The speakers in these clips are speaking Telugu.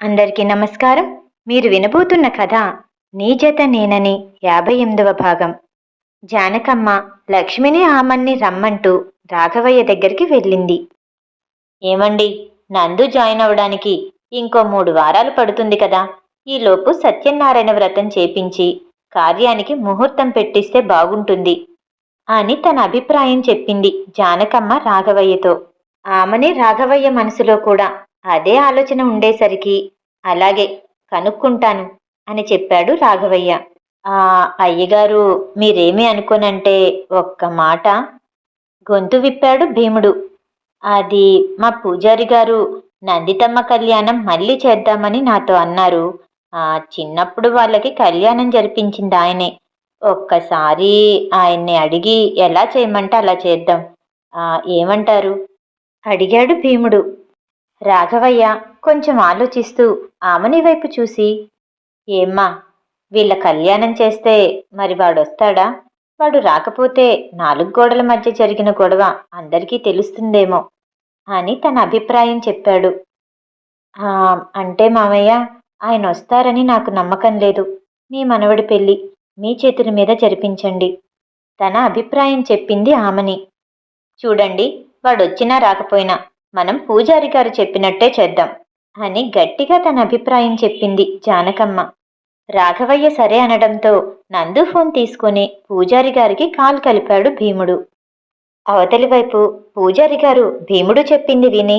అందరికీ నమస్కారం. మీరు వినబోతున్న కథ నీ జత నేనని యాభై ఎనిమిదవ భాగం. జానకమ్మ లక్ష్మిని ఆమన్ని రమ్మంటూ రాఘవయ్య దగ్గరికి వెళ్ళింది. ఏమండి నందు జాయిన్ అవడానికి ఇంకో మూడు వారాలు పడుతుంది కదా. ఈలోపు సత్యనారాయణ వ్రతం చేపించి కార్యానికి ముహూర్తం పెట్టిస్తే బాగుంటుంది అని తన అభిప్రాయం చెప్పింది జానకమ్మ రాఘవయ్యతో. ఆమెనే రాఘవయ్య మనసులో కూడా అదే ఆలోచన ఉండేసరికి అలాగే కనుక్కుంటాను అని చెప్పాడు రాఘవయ్య. ఆ అయ్యగారు మీరేమీ అనుకోనంటే ఒక్క మాట. గొంతు విప్పాడు భీముడు. అది మా పూజారి గారు నందితమ్మ కళ్యాణం మళ్ళీ చేద్దామని నాతో అన్నారు. ఆ చిన్నప్పుడు వాళ్ళకి కళ్యాణం జరిపించింది ఆయనే. ఒక్కసారి ఆయన్ని అడిగి ఎలా చేయమంటే అలా చేద్దాం. ఏమంటారు? అడిగాడు భీముడు. రాఘవయ్య కొంచెం ఆలోచిస్తూ ఆమెని వైపు చూసి ఏమ్మా వీళ్ళ కళ్యాణం చేస్తే మరి వాడొస్తాడా? వాడు రాకపోతే నాలుగు గోడల మధ్య జరిగిన గొడవ అందరికీ తెలుస్తుందేమో అని తన అభిప్రాయం చెప్పాడు. అంటే మామయ్య ఆయన వస్తారని నాకు నమ్మకం లేదు. మీ మనవడి పెళ్ళి మీ చేతుల మీద జరిపించండి తన అభిప్రాయం చెప్పింది ఆమెని. చూడండి వాడొచ్చినా రాకపోయినా మనం పూజారి గారు చెప్పినట్టే చేద్దాం అని గట్టిగా తన అభిప్రాయం చెప్పింది జానకమ్మ. రాఘవయ్య సరే అనడంతో నందు ఫోన్ తీసుకుని పూజారి గారికి కాల్ కలిపాడు భీముడు. అవతలి వైపు పూజారి గారు భీముడు చెప్పింది విని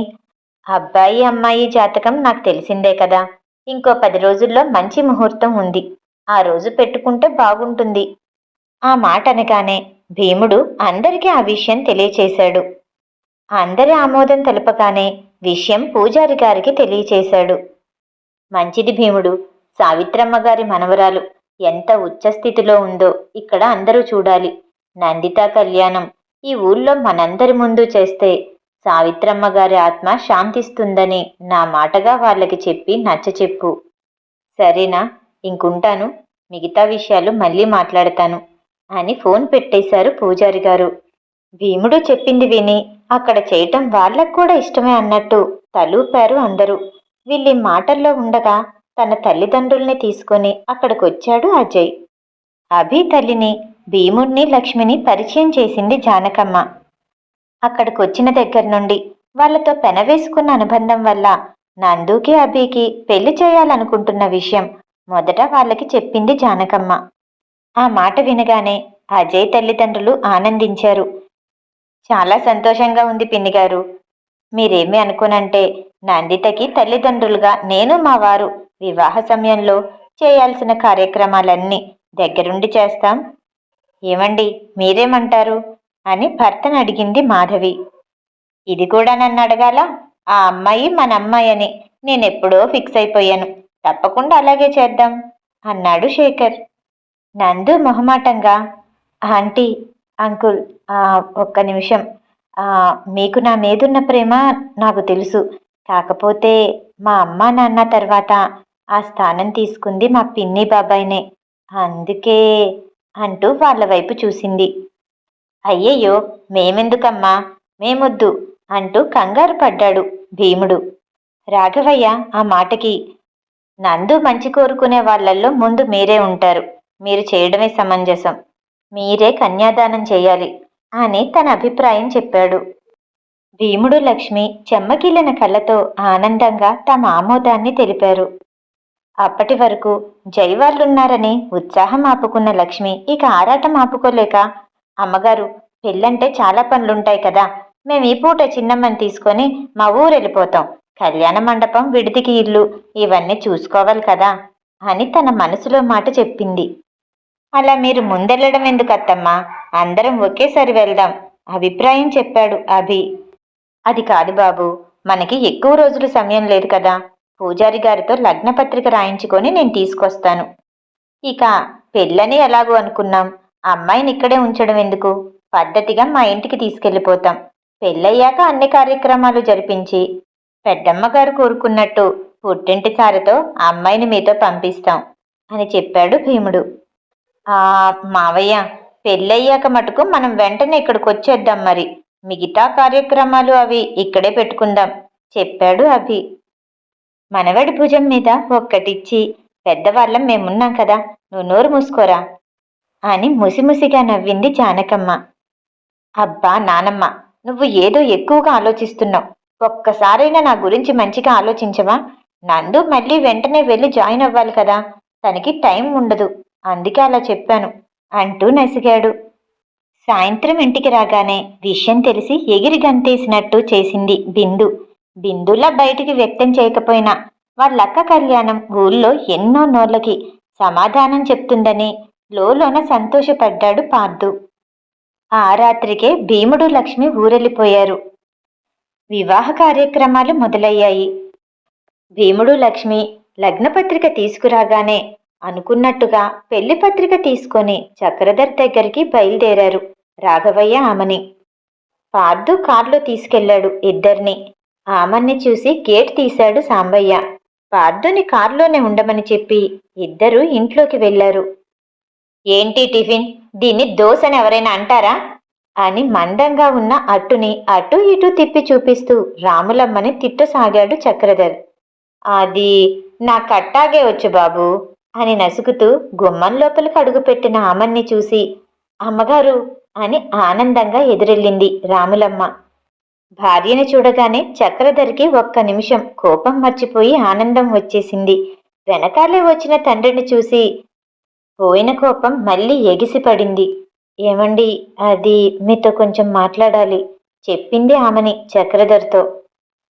అబ్బాయి అమ్మాయి జాతకం నాకు తెలిసిందే కదా. ఇంకో పది రోజుల్లో మంచి ముహూర్తం ఉంది. ఆ రోజు పెట్టుకుంటే బాగుంటుంది. ఆ మాట అనగానే భీముడు అందరికీ ఆ విషయం తెలియచేశాడు. అందరి ఆమోదం తెలపగానే విషయం పూజారి గారికి తెలియచేశాడు. మంచిది భీముడు సావిత్రమ్మ గారి మనవరాలు ఎంత ఉచ్చస్థితిలో ఉందో ఇక్కడ అందరూ చూడాలి. నందిత కళ్యాణం ఈ ఊళ్ళో మనందరి ముందు చేస్తే సావిత్రమ్మ గారి ఆత్మ శాంతిస్తుందని నా మాటగా వాళ్ళకి చెప్పి నచ్చచెప్పు సరేనా ఇంకుంటాను మిగతా విషయాలు మళ్ళీ మాట్లాడతాను అని ఫోన్ పెట్టేశారు పూజారి గారు. భీముడు చెప్పింది విని అక్కడ చేయటం వాళ్ళకు కూడా ఇష్టమే అన్నట్టు తలూపారు అందరూ. వీళ్ళి మాటల్లో ఉండగా తన తల్లిదండ్రుల్ని తీసుకొని అక్కడికొచ్చాడు అజయ్. అభి తల్లిని భీముణ్ణి లక్ష్మిని పరిచయం చేసింది జానకమ్మ. అక్కడికొచ్చిన దగ్గర నుండి వాళ్ళతో పెనవేసుకున్న అనుబంధం వల్ల నందుకి అభికి పెళ్ళి చేయాలనుకుంటున్న విషయం మొదట వాళ్ళకి చెప్పింది జానకమ్మ. ఆ మాట వినగానే అజయ్ తల్లిదండ్రులు ఆనందించారు. చాలా సంతోషంగా ఉంది పిన్ని గారు. మీరేమీ అనుకోనంటే నందితకి తల్లిదండ్రులుగా నేను మా వారు వివాహ సమయంలో చేయాల్సిన కార్యక్రమాలన్నీ దగ్గరుండి చేస్తాం. ఏమండి మీరేమంటారు? అని భర్తను అడిగింది మాధవి. ఇది కూడా నన్ను అడగాల? ఆ అమ్మాయి మన అమ్మాయి అని నేనెప్పుడో ఫిక్స్ అయిపోయాను. తప్పకుండా అలాగే చేద్దాం అన్నాడు శేఖర్. నందు మొహమాటంగా ఆంటీ అంకుల్ ఒక్క నిమిషం. మీకు నా మీదున్న ప్రేమ నాకు తెలుసు. కాకపోతే మా అమ్మ నాన్న తర్వాత ఆ స్థానం తీసుకుంది మా పిన్ని బాబాయినే. అందుకే అంటూ వాళ్ళ వైపు చూసింది. అయ్యయ్యో మేమెందుకమ్మా? మేమొద్దు అంటూ కంగారు పడ్డాడు భీముడు. రాఘవయ్య ఆ మాటకి నందు మంచి కోరుకునే వాళ్ళల్లో ముందు మీరే ఉంటారు. మీరు చేయడమే సమంజసం. మీరే కన్యాదానం చేయాలి అని తన అభిప్రాయం చెప్పాడు. భీముడు లక్ష్మి చెమ్మకిలిన కళ్ళతో ఆనందంగా తమ ఆమోదాన్ని తెలిపారు. అప్పటి వరకు జైవాళ్ళున్నారని ఉత్సాహం ఆపుకున్న లక్ష్మి ఇక ఆరాటం ఆపుకోలేక అమ్మగారు పెళ్ళంటే చాలా పనులుంటాయి కదా మేము ఈ పూట చిన్నమ్మని తీసుకొని మా ఊరు వెళ్ళిపోతాం కళ్యాణ మండపం విడిదికి ఇల్లు ఇవన్నీ చూసుకోవాలి కదా అని తన మనసులో మాట చెప్పింది. అలా మీరు ముందెళ్ళడం ఎందుకు అత్తమ్మా అందరం ఒకేసారి వెళ్దాం అభిప్రాయం చెప్పాడు అభి. అది కాదు బాబు మనకి ఎక్కువ రోజులు సమయం లేదు కదా. పూజారి గారితో లగ్నపత్రిక రాయించుకొని నేను తీసుకొస్తాను. ఇక పెళ్ళని ఎలాగో అనుకున్నాం. అమ్మాయిని ఇక్కడే ఉంచడం ఎందుకు? పద్ధతిగా మా ఇంటికి తీసుకెళ్ళిపోతాం. పెళ్ళయ్యాక అన్ని కార్యక్రమాలు జరిపించి పెద్దమ్మ గారు కోరుకున్నట్టు పుట్టింటి సారితో అమ్మాయిని మీతో పంపిస్తాం అని చెప్పాడు భీముడు. ఆ మావయ్య పెళ్ళయ్యాక మటుకు మనం వెంటనే ఇక్కడికి వచ్చేద్దాం మరి. మిగతా కార్యక్రమాలు అవి ఇక్కడే పెట్టుకుందాం చెప్పాడు అభి. మనవడి భుజం మీద ఒక్కటిచ్చి పెద్దవాళ్ళం మేమున్నాం కదా నువ్వు నోరు మూసుకోరా? అని ముసిముసిగా నవ్వింది జానకమ్మ. అబ్బా నానమ్మ నువ్వు ఏదో ఎక్కువగా ఆలోచిస్తున్నావు. ఒక్కసారైనా నా గురించి మంచిగా ఆలోచించవా? నందు మళ్ళీ వెంటనే వెళ్ళి జాయిన్ అవ్వాలి కదా తనకి టైం ఉండదు. అందుకే అలా చెప్పాను అంటూ నసిగాడు. సాయంత్రం ఇంటికి రాగానే విషయం తెలిసి ఎగిరి గంతేసినట్టు చేసింది బిందు. బిందులా బయటికి వ్యక్తం చేయకపోయినా వాళ్ళక్క కళ్యాణం ఊళ్ళో ఎన్నో నోళ్ళకి సమాధానం చెప్తుందని లోలోన సంతోషపడ్డాడు పార్థు. ఆ రాత్రికే భీముడు లక్ష్మి ఊరెళ్ళిపోయారు. వివాహ కార్యక్రమాలు మొదలయ్యాయి. భీముడు లక్ష్మి లగ్నపత్రిక తీసుకురాగానే అనుకున్నట్టుగా పెళ్ళి పత్రిక తీసుకొని చక్రధర్ దగ్గరికి బయలుదేరారు రాఘవయ్య ఆమని. పార్దు కారులో తీసుకెళ్ళాడు ఇద్దరిని. ఆమెని చూసి గేట్ తీశాడు సాంబయ్య. పార్దుని కారులోనే ఉండమని చెప్పి ఇద్దరు ఇంట్లోకి వెళ్ళారు ఏంటి టిఫిన్? దీన్ని దోశని ఎవరైనా అంటారా? అని మందంగా ఉన్న అట్టుని అటు ఇటు తిప్పి చూపిస్తూ రాములమ్మని తిట్టసాగాడు చక్రధర్. అది నా కట్టాగే వచ్చు బాబు. అని నసుకుతూ గుమ్మం లోపలికి అడుగుపెట్టిన ఆమన్ని చూసి అమ్మగారు అని ఆనందంగా ఎదురెళ్ళింది రాములమ్మ. భార్యని చూడగానే చక్రధరికి ఒక్క నిమిషం కోపం మర్చిపోయి ఆనందం వచ్చేసింది. వెనకాలే వచ్చిన తండ్రిని చూసి పోయిన కోపం మళ్ళీ ఎగిసిపడింది ఏమండి అది మీతో కొంచెం మాట్లాడాలి చెప్పింది ఆమెని చక్రధర్తో.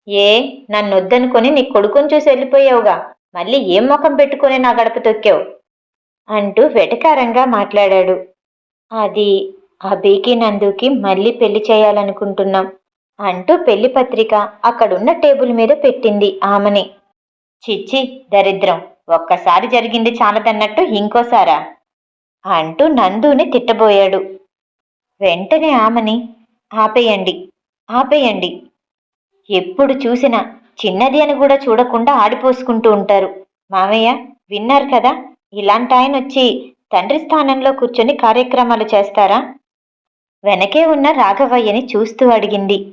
ఏ నన్నొద్దనుకొని నీ కొడుకుని చూసి వెళ్ళిపోయావుగా? మళ్ళీ ఏం ముఖం పెట్టుకొని నా గడప తొక్కావు? అంటూ వెటకారంగా మాట్లాడాడు. అది అభికి నందుకి మళ్ళీ పెళ్ళి చేయాలనుకుంటున్నాం అంటూ పెళ్ళి పత్రిక అక్కడున్న టేబుల్ మీద పెట్టింది ఆమెని. చిచ్చి దరిద్రం ఒక్కసారి జరిగింది చాలదన్నట్టు ఇంకోసారా? అంటూ నందుని తిట్టబోయాడు. వెంటనే ఆమెని ఆపేయండి ఆపేయండి. ఎప్పుడు చూసినా చిన్నది అని కూడా చూడకుండా ఆడిపోసుకుంటూ ఉంటారు. మామయ్య విన్నారు కదా ఇలాంటి ఆయన వచ్చి తండ్రి స్థానంలో కూర్చొని కార్యక్రమాలు చేస్తారా? వెనకే ఉన్న రాఘవయ్యని చూస్తూ అడిగింది.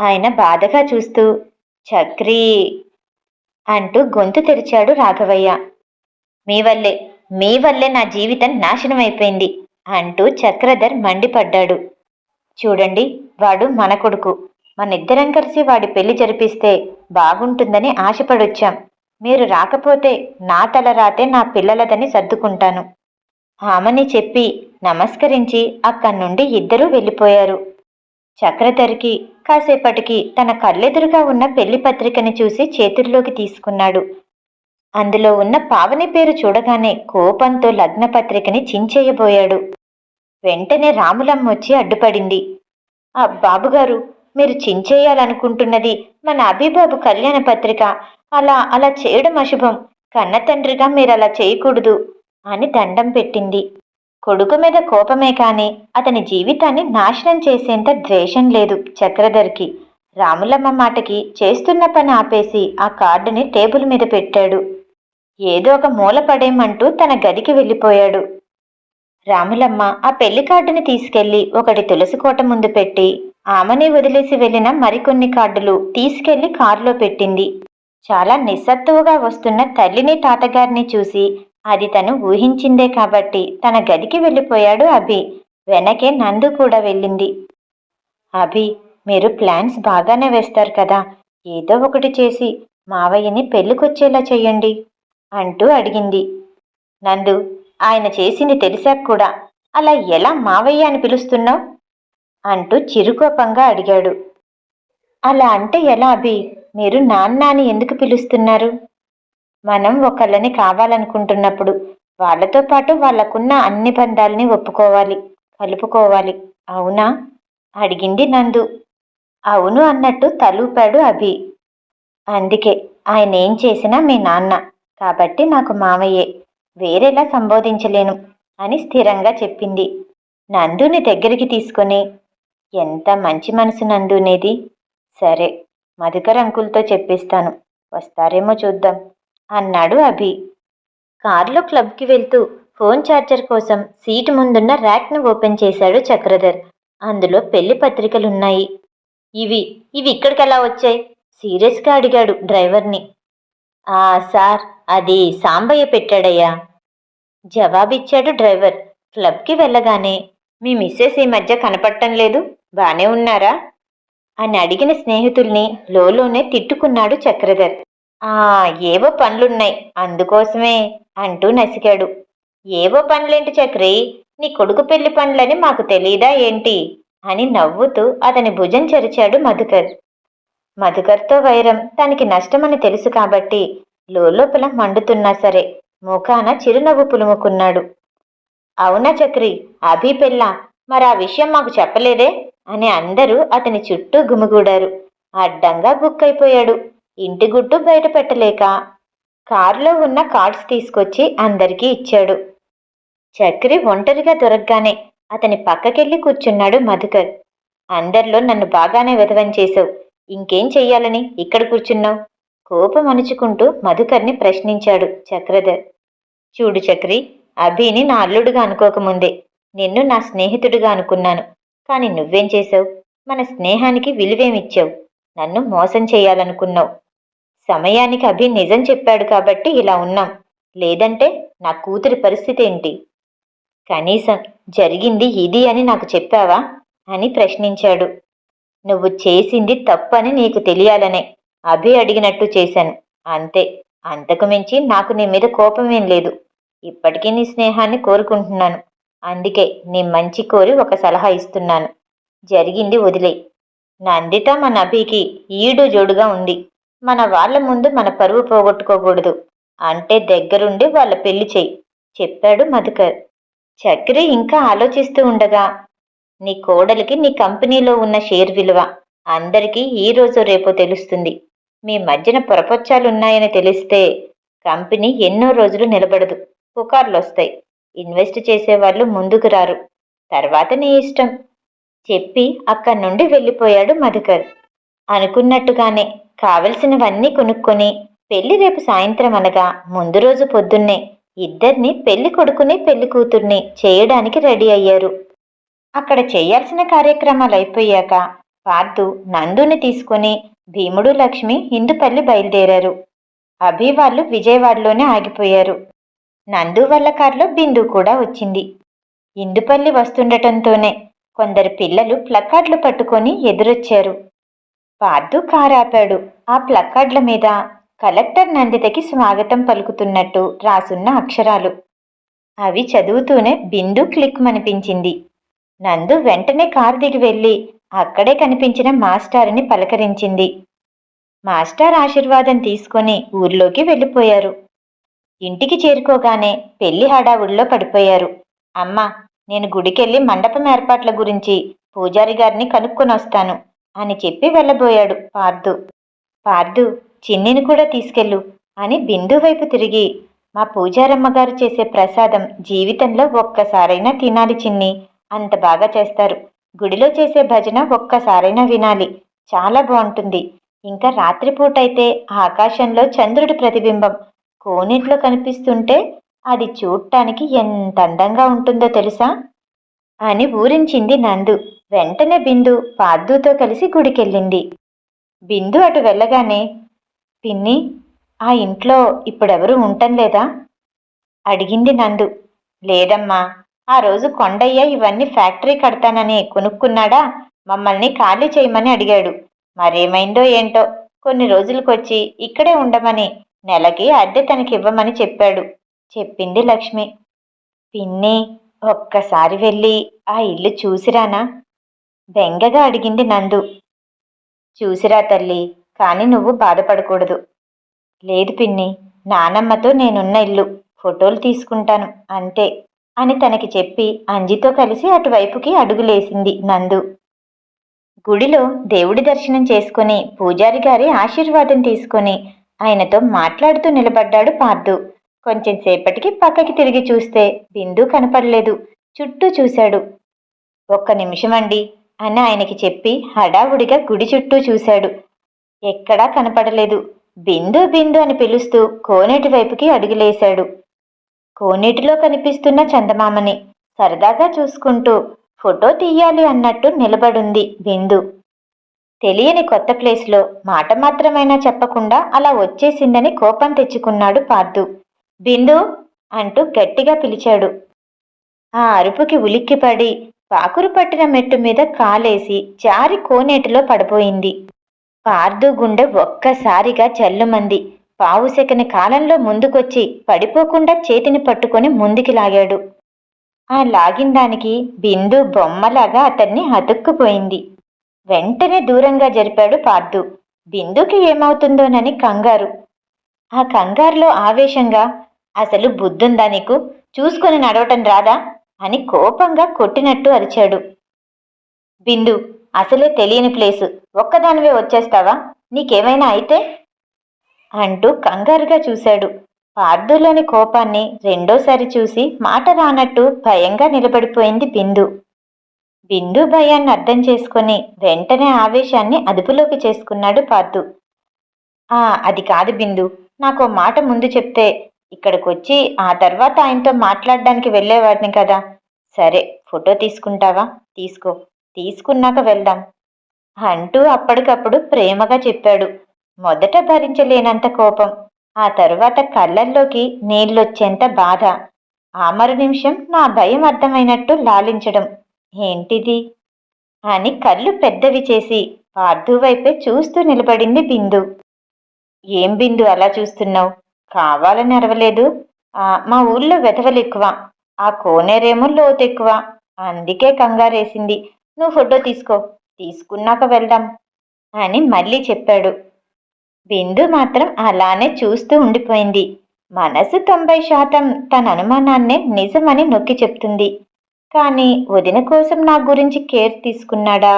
ఆయన బాధగా చూస్తూ చక్రి అంటూ గొంతు తెరిచాడు రాఘవయ్య. మీ వల్లే మీ వల్లే నా జీవితం నాశనం అయిపోయింది అంటూ చక్రధర్ మండిపడ్డాడు. చూడండి వాడు మన కొడుకు. మనిద్దరం కలిసి వాడి పెళ్ళి జరిపిస్తే బాగుంటుందని ఆశపడొచ్చాం. మీరు రాకపోతే నా తల రాతే నా పిల్లలదని సర్దుకుంటాను. ఆమెని చెప్పి నమస్కరించి అక్కడి నుండి ఇద్దరూ వెళ్ళిపోయారు. చక్రధరికి కాసేపటికి తన కళ్ళెదురుగా ఉన్న పెళ్ళి పత్రికని చూసి చేతుల్లోకి తీసుకున్నాడు. అందులో ఉన్న పావని పేరు చూడగానే కోపంతో లగ్న పత్రికని చించేయబోయాడు. వెంటనే రాములమ్మ వచ్చి అడ్డుపడింది. ఆ బాబుగారు మీరు చించేయాలనుకుంటున్నది మన అభిబాబు కళ్యాణ పత్రిక. అలా అలా చేయడం అశుభం. కన్న తండ్రిగా మీరు అలా చేయకూడదు అని దండం పెట్టింది. కొడుకు మీద కోపమే కాని అతని జీవితాన్ని నాశనం చేసేంత ద్వేషం లేదు చక్రధర్కి. రాములమ్మ మాటకి చేస్తున్న పని ఆపేసి ఆ కార్డుని టేబుల్ మీద పెట్టాడు. ఏదో ఒక మూల పడేయమంటూ తన గదికి వెళ్ళిపోయాడు. రాములమ్మ ఆ పెళ్ళి కార్డుని తీసుకెళ్ళి ఒకటి తులసి కోట ముందు పెట్టి ఆమెని వదిలేసి వెళ్ళిన మరికొన్ని కార్డులు తీసుకెళ్ళి కారులో పెట్టింది. చాలా నిస్సత్తువుగా వస్తున్న తల్లిని తాతగారిని చూసి అది తను ఊహించిందే కాబట్టి తన గదికి వెళ్ళిపోయాడు అభి. వెనకే నందు కూడా వెళ్ళింది. అభి మీరు ప్లాన్స్ బాగానే వేస్తారు కదా. ఏదో ఒకటి చేసి మావయ్యని పెళ్ళికొచ్చేలా చెయ్యండి అంటూ అడిగింది. నందు ఆయన చేసింది తెలిసాక కూడా అలా ఎలా మావయ్య అని పిలుస్తున్నావు? అంటూ చిరుకోపంగా అడిగాడు. అలా అంటే ఎలా అభి? మీరు నాన్న అని ఎందుకు పిలుస్తున్నారు? మనం ఒకళ్ళని కావాలనుకుంటున్నప్పుడు వాళ్ళతో పాటు వాళ్ళకున్న అన్ని బంధాలని ఒప్పుకోవాలి కలుపుకోవాలి. అవునా అడిగింది నందు. అవును అన్నట్టు తలూపాడు అభి. అందుకే ఆయన ఏం చేసినా మీ నాన్న. కాబట్టి నాకు మామయ్యే. వేరేలా సంబోధించలేను అని స్థిరంగా చెప్పింది. నందుని దగ్గరికి తీసుకొని ఎంత మంచి మనసు నందునేది సరే మధుకర్ అంకుల్తో చెప్పిస్తాను. వస్తారేమో చూద్దాం అన్నాడు అభి. కారులో క్లబ్కి వెళ్తూ ఫోన్ ఛార్జర్ కోసం సీటు ముందున్న ర్యాక్ను ఓపెన్ చేశాడు చక్రధర్. అందులో పెళ్ళి పత్రికలున్నాయి. ఇవి ఇవి ఇక్కడికి ఎలా వచ్చాయి? సీరియస్గా అడిగాడు డ్రైవర్ని. ఆ సార్ అది సాంబయ్య పెట్టాడయ్యా. జవాబిచ్చాడు డ్రైవర్. క్లబ్కి వెళ్ళగానే మీ మిస్సెస్ ఈ మధ్య కనపడటం లేదు? బానే ఉన్నారా? అని అడిగిన స్నేహితుల్ని లోలోనే తిట్టుకున్నాడు చక్రధర్. ఆ ఏవో పనులున్నాయి అందుకోసమే అంటూ నసికాడు. ఏవో పనులేంటి చక్రి? నీ కొడుకు పెళ్ళి పనులని మాకు తెలీదా ఏంటి? అని నవ్వుతూ అతని భుజం చరిచాడు మధుకర్. మధుకర్తో వైరం తనకి నష్టమని తెలుసు కాబట్టి లోపల మండుతున్నా సరే ముఖాన చిరునవ్వు పులుముకున్నాడు. అవునా చక్రి? అభి పెళ్ళ? మరి ఆ విషయం మాకు చెప్పలేదే? అని అందరూ అతని చుట్టూ గుమిగూడారు. అడ్డంగా బుక్ అయిపోయాడు ఇంటి గుట్టు బయట పెట్టలేక కారులో ఉన్న కార్డ్స్ తీసుకొచ్చి అందరికీ ఇచ్చాడు. చక్రి ఒంటరిగా దొరకగానే అతని పక్కకెళ్ళి కూర్చున్నాడు మధుకర్. అందరిలో నన్ను బాగానే విధవం చేసావు ఇంకేం చెయ్యాలని ఇక్కడ కూర్చున్నావు? కోపం అణుచుకుంటూ మధుకర్ని ప్రశ్నించాడు చక్రధర్. చూడు చక్రి అభిని నా అల్లుడుగా అనుకోకముందే. నిన్ను నా స్నేహితుడిగా అనుకున్నాను. కానీ నువ్వేం చేశావు? మన స్నేహానికి విలువేమిచ్చావు? నన్ను మోసం చేయాలనుకున్నావు. సమయానికి అభి నిజం చెప్పాడు కాబట్టి ఇలా ఉన్నాం. లేదంటే నా కూతురి పరిస్థితి ఏంటి? కనీసం జరిగింది ఇది అని నాకు చెప్పావా? అని ప్రశ్నించాడు. నువ్వు చేసింది తప్పని నీకు తెలియాలనే. అభి అడిగినట్టు చేశాను. అంతే. అంతకు మించి నాకు నీ మీద కోపమేం లేదు. ఇప్పటికీ నీ స్నేహాన్ని కోరుకుంటున్నాను. అందుకే నీ మంచి కోరి ఒక సలహా ఇస్తున్నాను. జరిగింది వదిలే. నందిత మన అభికి ఈడు జోడుగా ఉంది. మన వాళ్ళ ముందు మన పరువు పోగొట్టుకోకూడదు. అంటే దగ్గరుండి వాళ్ళ పెళ్ళి చెయ్యి చెప్పాడు మధుకర్. చక్రి ఇంకా ఆలోచిస్తూ ఉండగా నీ కోడలికి నీ కంపెనీలో ఉన్న షేర్ విలువ అందరికీ ఈ రోజు రేపో తెలుస్తుంది. మీ మధ్యన పొరపచ్చాలున్నాయని తెలిస్తే కంపెనీ ఎన్నో రోజులు నిలబడదు. పుకార్లు వస్తాయి ఇన్వెస్ట్ చేసేవాళ్ళు ముందుకు రారు. తర్వాత నీ ఇష్టం. చెప్పి అక్కడి నుండి వెళ్ళిపోయాడు మధుకర్. అనుకున్నట్టుగానే కావలసినవన్నీ కొనుక్కొని పెళ్ళి రేపు సాయంత్రం అనగా ముందు రోజు పొద్దున్నే ఇద్దరిని పెళ్ళి కొడుకుని పెళ్ళి కూతుర్ని చేయడానికి రెడీ అయ్యారు. అక్కడ చేయాల్సిన కార్యక్రమాలు అయిపోయాక పార్థు నందుని తీసుకుని భీముడు లక్ష్మి ఇందుపల్లి బయలుదేరారు. అభి వాళ్ళు విజయవాడలోనే ఆగిపోయారు. నందు వాళ్ళ కారులో బిందు కూడా వచ్చింది. ఇందుపల్లి వస్తుండటంతోనే కొందరు పిల్లలు ప్లకార్డులు పట్టుకొని ఎదురొచ్చారు. పార్థు కారు ఆపాడు ఆ ప్లకార్డుల మీద కలెక్టర్ నందితకి స్వాగతం పలుకుతున్నట్టు రాసున్న అక్షరాలు. అవి చదువుతూనే బిందు క్లిక్ అనిపించింది నందు వెంటనే కారు దిగి వెళ్ళి అక్కడే కనిపించిన మాస్టారుని పలకరించింది. మాస్టర్ ఆశీర్వాదం తీసుకొని ఊర్లోకి వెళ్ళిపోయారు. ఇంటికి చేరుకోగానే పెళ్ళి హడావుడిలో పడిపోయారు. అమ్మా నేను గుడికెళ్ళి మండపం ఏర్పాట్ల గురించి పూజారి గారిని కనుక్కొని వస్తాను అని చెప్పి వెళ్ళబోయాడు పార్దు. పార్దు చిన్నిని కూడా తీసుకెళ్ళు అని బిందు వైపు తిరిగి మా పూజారమ్మ గారు చేసే ప్రసాదం జీవితంలో ఒక్కసారైనా తినాలి చిన్ని అంత బాగా చేస్తారు. గుడిలో చేసే భజన ఒక్కసారైనా వినాలి చాలా బాగుంటుంది. ఇంకా రాత్రిపూట అయితే ఆకాశంలో చంద్రుడి ప్రతిబింబం కోనేట్లో కనిపిస్తుంటే అది చూడటానికి ఎంత అందంగా ఉంటుందో తెలుసా? అని ఊరించింది నందు. వెంటనే బిందు పార్దుతో కలిసి గుడికెళ్ళింది. బిందు అటు వెళ్ళగానే పిన్ని ఆ ఇంట్లో ఇప్పుడెవరూ ఉండటం లేదా అడిగింది నందు. లేదమ్మా ఆ రోజు కొండయ్య ఇవన్నీ ఫ్యాక్టరీ కడతానని కొనుక్కున్నాడా? మమ్మల్ని ఖాళీ చేయమని అడిగాడు. మరేమైందో ఏంటో? కొన్ని రోజులకొచ్చి ఇక్కడే ఉండమని నెలకి అద్దె తనకి ఇవ్వమని చెప్పాడు. చెప్పింది లక్ష్మి. పిన్ని ఒక్కసారి వెళ్ళి ఆ ఇల్లు చూసిరానా? బెంగగా అడిగింది నందు. చూసిరా తల్లి కానీ నువ్వు బాధపడకూడదు. లేదు పిన్ని నానమ్మతో నేనున్న ఇల్లు ఫోటోలు తీసుకుంటాను అంతే అని తనకి చెప్పి అంజితో కలిసి అటువైపుకి అడుగులేసింది నందు. గుడిలో దేవుడి దర్శనం చేసుకుని పూజారి గారి ఆశీర్వాదం తీసుకొని ఆయనతో మాట్లాడుతూ నిలబడ్డాడు పార్థు. కొంచెం సేపటికి పక్కకి తిరిగి చూస్తే బిందు కనపడలేదు. చుట్టూ చూశాడు. ఒక్క నిమిషమండి అని ఆయనకి చెప్పి హడావుడిగా గుడి చుట్టూ చూశాడు. ఎక్కడా కనపడలేదు. బిందు బిందు అని పిలుస్తూ కోనేటి వైపుకి అడుగులేశాడు. కోనేటిలో కనిపిస్తున్న చందమామని సరదాగా చూసుకుంటూ ఫోటో తీయాలి అన్నట్టు నిలబడుంది బిందు. తెలియని కొత్త ప్లేస్లో మాట మాత్రమైనా చెప్పకుండా అలా వచ్చేసిందని కోపం తెచ్చుకున్నాడు పార్థు. బిందు అంటూ గట్టిగా పిలిచాడు. ఆ అరుపుకి ఉలిక్కిపడి పాకురు పట్టిన మెట్టు మీద కాలేసి జారి కోనేటిలో పడిపోయింది. పార్థు గుండె ఒక్కసారిగా చల్లుమంది. పావు సెకని కాలంలో ముందుకొచ్చి పడిపోకుండా చేతిని పట్టుకొని ముందుకి లాగాడు. ఆ లాగిన దానికి బిందు బొమ్మలాగా అతన్ని అతుక్కుపోయింది. వెంటనే దూరంగా జరిపాడు పార్థు. బిందుకి ఏమవుతుందోనని కంగారు. ఆ కంగారులో ఆవేశంగా అసలు బుద్ధుందా నీకు? చూసుకొని నడవటం రాదా? అని కోపంగా కొట్టినట్టు అరిచాడు. బిందు అసలే తెలియని ప్లేసు. ఒక్కదానివే వచ్చేస్తావా? నీకేమైనా అయితే? అంటూ కంగారుగా చూశాడు. పార్థులోని కోపాన్ని రెండోసారి చూసి మాట రానట్టు భయంగా నిలబడిపోయింది బిందు. బిందు భయాన్ని అర్థం చేసుకొని వెంటనే ఆవేశాన్ని అదుపులోకి చేసుకున్నాడు పార్థు. ఆ అది కాదు బిందు. నాకు మాట ముందు చెప్తే ఇక్కడికి వచ్చి ఆ తర్వాత ఆయనతో మాట్లాడడానికి వెళ్ళేవాడిని కదా. సరే ఫోటో తీసుకుంటావా? తీసుకో. తీసుకున్నాక వెళ్దాం. అంటూ అప్పటికప్పుడు ప్రేమగా చెప్పాడు. మొదట భరించలేనంత కోపం. ఆ తర్వాత కళ్ళల్లోకి నీళ్ళొచ్చేంత బాధ. ఆ మరు నిమిషం నా భయం అర్థమైనట్టు లాలించడం. ఏంటిది? అని కళ్ళు పెద్దవి చేసి పార్థు వైపే చూస్తూ నిలబడింది బిందు. ఏం బిందు అలా చూస్తున్నావు? కావాలని అరవలేదు. మా ఊళ్ళో వెధవలు ఎక్కువ. ఆ కోనేరేమో లోతు ఎక్కువ. అందుకే కంగారేసింది. నువ్వు ఫోటో తీసుకో. తీసుకున్నాక వెళ్దాం అని మళ్ళీ చెప్పాడు. బిందు మాత్రం అలానే చూస్తూ ఉండిపోయింది. మనసు తొంభై శాతం తన అనుమానాన్నే నిజమని నొక్కి చెప్తుంది. కానీ వదిన కోసం నా గురించి కేర్ తీసుకున్నాడా?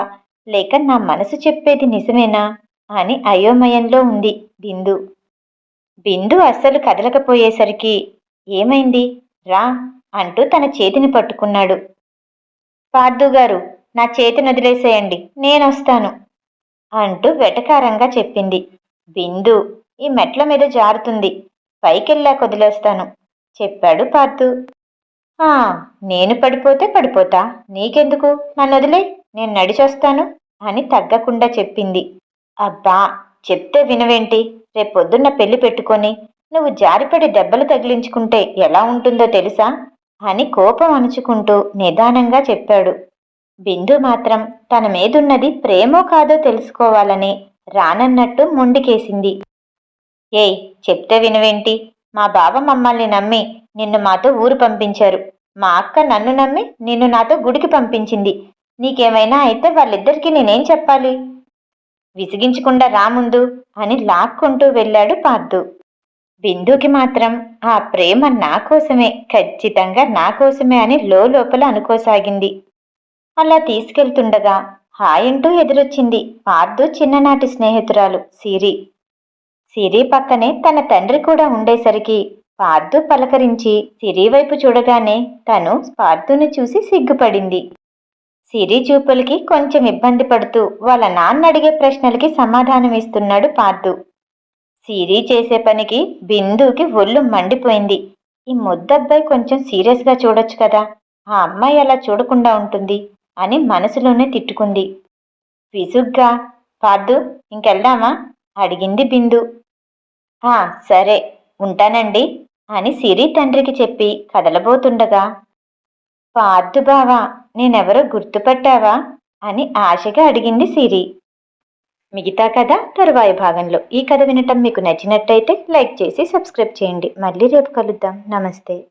లేక నా మనసు చెప్పేది నిజమేనా? అని అయోమయంలో ఉంది బిందు. బిందు అస్సలు కదలకపోయేసరికి ఏమైంది? రా అంటూ తన చేతిని పట్టుకున్నాడు. పార్థు గారు నా చేతిని వదిలేసేయండి నేనొస్తాను అంటూ వెటకారంగా చెప్పింది. బిందు ఈ మెట్ల మీద జారుతుంది పైకెళ్ళాక వదిలేస్తాను చెప్పాడు పార్థు. నేను పడిపోతే పడిపోతా. నీకెందుకు? నన్ను వదిలే. నేను నడిచొస్తాను అని తగ్గకుండా చెప్పింది. అబ్బా చెప్తే వినవేంటి? రేపొద్దున్న పెళ్ళి పెట్టుకొని నువ్వు జారిపడి దెబ్బలు తగిలించుకుంటే ఎలా ఉంటుందో తెలుసా? అని కోపం అణుచుకుంటూ నిదానంగా చెప్పాడు. బిందు మాత్రం తన మీదున్నది ప్రేమో కాదో తెలుసుకోవాలని రానన్నట్టు మొండికేసింది. ఏయ్ చెప్తే వినవేంటి? మా బావ మమ్మల్ని నమ్మి నిన్ను మాతో ఊరు పంపించారు. మా అక్క నన్ను నమ్మి నిన్ను నాతో గుడికి పంపించింది. నీకేమైనా అయితే వాళ్ళిద్దరికీ నేనేం చెప్పాలి? విసిగించకుండా రా ముందు అని లాక్కుంటూ వెళ్ళాడు పార్థు. బిందుకి మాత్రం ఆ ప్రేమ నా కోసమే ఖచ్చితంగా నా కోసమే అని లోపల అనుకోసాగింది. అలా తీసుకెళ్తుండగా హాయంటూ ఎదురొచ్చింది పార్థు చిన్ననాటి స్నేహితురాలు సిరి. సిరి పక్కనే తన తండ్రి కూడా ఉండేసరికి పార్థు పలకరించి సిరి వైపు చూడగానే తను పార్థుని చూసి సిగ్గుపడింది. సిరి చూపులకి కొంచెం ఇబ్బంది పడుతూ వాళ్ళ నాన్న అడిగే ప్రశ్నలకి సమాధానం ఇస్తున్నాడు పార్థు సిరి చేసే పనికి బిందుకి ఒళ్ళు మండిపోయింది. ఈ ముద్దబ్బాయి కొంచెం సీరియస్గా చూడొచ్చు కదా ఆ అమ్మాయి అలా చూడకుండా ఉంటుంది అని మనసులోనే తిట్టుకుంది. విసుగ్గా పార్థు ఇంకెళ్దామా? అడిగింది బిందు. సరే ఉంటానండి. అని సిరి తండ్రికి చెప్పి కదలబోతుండగా పార్థు బావా నేనెవరో గుర్తుపట్టావా? అని ఆశగా అడిగింది సిరి. మిగతా కథ తరువాయి భాగంలో. ఈ కథ వినటం మీకు నచ్చినట్టయితే లైక్ చేసి సబ్స్క్రైబ్ చేయండి. మళ్ళీ రేపు కలుద్దాం. నమస్తే.